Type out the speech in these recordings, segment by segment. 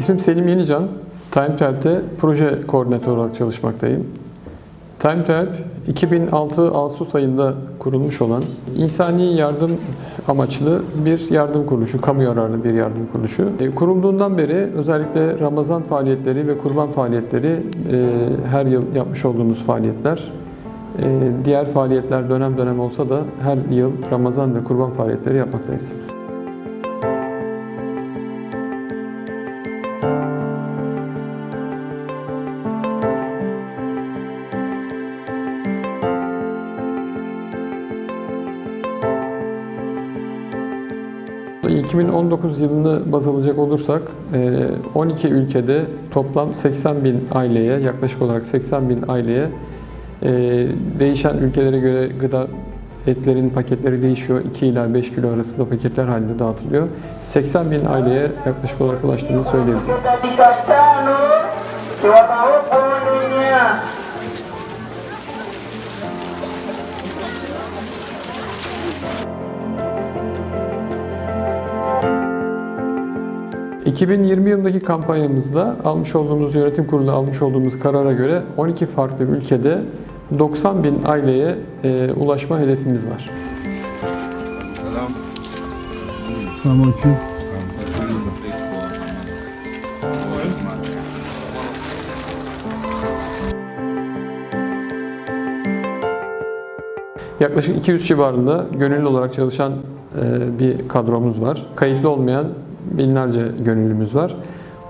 İsmim Selim Yenican. Time to Help'te proje koordinatörü olarak çalışmaktayım. Time to Help 2006 Ağustos ayında kurulmuş olan insani yardım amaçlı bir yardım kuruluşu, kamu yararlı bir yardım kuruluşu. E, Kurulduğundan beri özellikle Ramazan faaliyetleri ve kurban faaliyetleri e, her yıl yapmış olduğumuz faaliyetler. E, Diğer faaliyetler dönem dönem olsa da her yıl Ramazan ve kurban faaliyetleri yapmaktayız. ...2019 yılını baz alacak olursak... e, ...12 ülkede toplam 80 bin aileye... ...yaklaşık olarak 80 bin aileye... e, ...değişen ülkelere göre gıda etlerin paketleri değişiyor. 2 ila 5 kilo arasında paketler halinde dağıtılıyor. 80 bin aileye yaklaşık olarak ulaştığımızı söyleyebilirim. 2020 yılındaki kampanyamızda almış olduğumuz yönetim kurulu almış olduğumuz karara göre 12 farklı ülkede 90 bin aileye e, ulaşma hedefimiz var. Selam. Selamünaleyküm. Yaklaşık 200 civarında gönüllü olarak çalışan e, bir kadromuz var. Kayıtlı olmayan binlerce gönüllümüz var.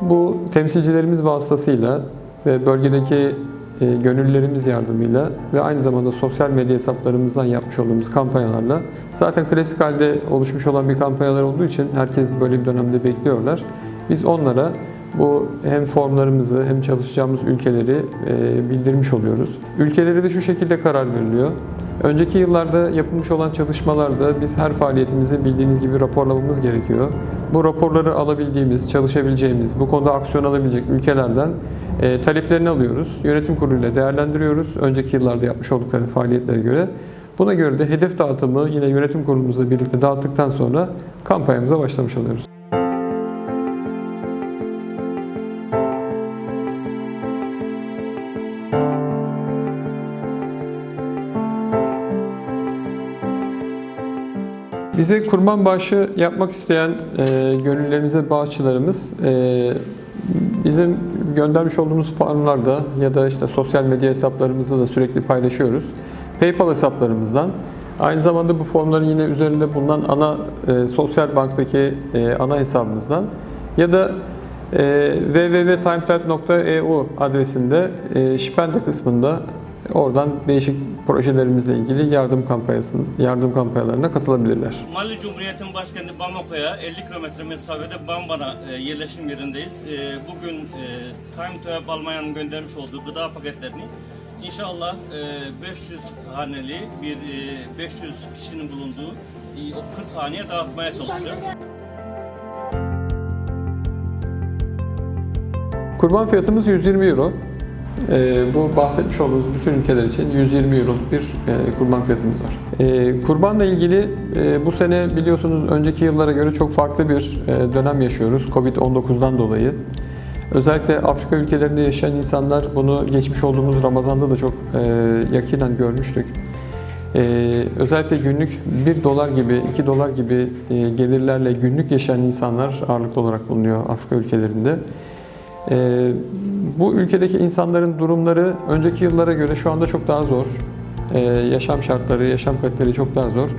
Bu temsilcilerimiz vasıtasıyla ve bölgedeki e, gönüllülerimiz yardımıyla ve aynı zamanda sosyal medya hesaplarımızdan yapmış olduğumuz kampanyalarla zaten klasik halde oluşmuş olan bir kampanyalar olduğu için herkes böyle bir dönemde bekliyorlar. Biz onlara bu hem formlarımızı hem çalışacağımız ülkeleri e, bildirmiş oluyoruz. Ülkeleri de şu şekilde karar veriliyor. Önceki yıllarda yapılmış olan çalışmalarda biz her faaliyetimizi bildiğiniz gibi raporlamamız gerekiyor. Bu raporları alabildiğimiz, çalışabileceğimiz, bu konuda aksiyon alabilecek ülkelerden e, taleplerini alıyoruz. Yönetim kuruluyla değerlendiriyoruz. Önceki yıllarda yapmış oldukları faaliyetlere göre. Buna göre de hedef dağıtımı yine yönetim kurulumuzla birlikte dağıttıktan sonra kampanyamıza başlamış oluyoruz. Bize kurban bağışı yapmak isteyen e, gönüllerimize bağışçılarımız e, bizim göndermiş olduğumuz formlarda ya da işte sosyal medya hesaplarımızda da sürekli paylaşıyoruz. PayPal hesaplarımızdan aynı zamanda bu formların yine üzerinde bulunan ana e, sosyal banktaki e, ana hesabımızdan ya da e, www.timetype.eu adresinde e, Şipende kısmında oradan değişik projelerimizle ilgili yardım kampanyasının yardım kampanyalarına katılabilirler. Mali Cumhuriyeti'nin başkenti Bamako'ya 50 kilometre mesafede Bambana e, yerleşim yerindeyiz. E, bugün e, Time to Help Almanya'nın göndermiş olduğu gıda paketlerini inşallah e, 500 haneli bir e, 500 kişinin bulunduğu o 40 haneye dağıtmaya çalışacağız. Kurban fiyatımız 120 euro. Ee, bu bahsetmiş olduğumuz bütün ülkeler için 120 euroluk bir e, kurban fiyatımız var. Ee, kurbanla ilgili e, bu sene biliyorsunuz önceki yıllara göre çok farklı bir e, dönem yaşıyoruz Covid-19'dan dolayı. Özellikle Afrika ülkelerinde yaşayan insanlar bunu geçmiş olduğumuz Ramazan'da da çok e, yakinen görmüştük. Ee, özellikle günlük 1 dolar gibi, 2 dolar gibi e, gelirlerle günlük yaşayan insanlar ağırlıklı olarak bulunuyor Afrika ülkelerinde. Ee, bu ülkedeki insanların durumları önceki yıllara göre şu anda çok daha zor. Ee, yaşam şartları, yaşam kaliteleri çok daha zor.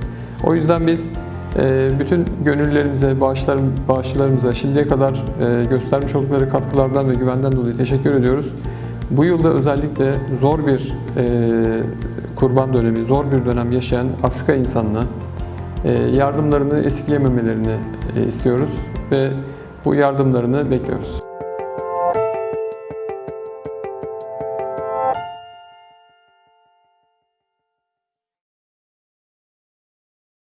O yüzden biz e, bütün gönüllerimize, bağışlarım, bağışçılarımıza şimdiye kadar e, göstermiş oldukları katkılardan ve güvenden dolayı teşekkür ediyoruz. Bu yılda özellikle zor bir e, kurban dönemi, zor bir dönem yaşayan Afrika insanına e, yardımlarını esirgememelerini e, istiyoruz ve bu yardımlarını bekliyoruz.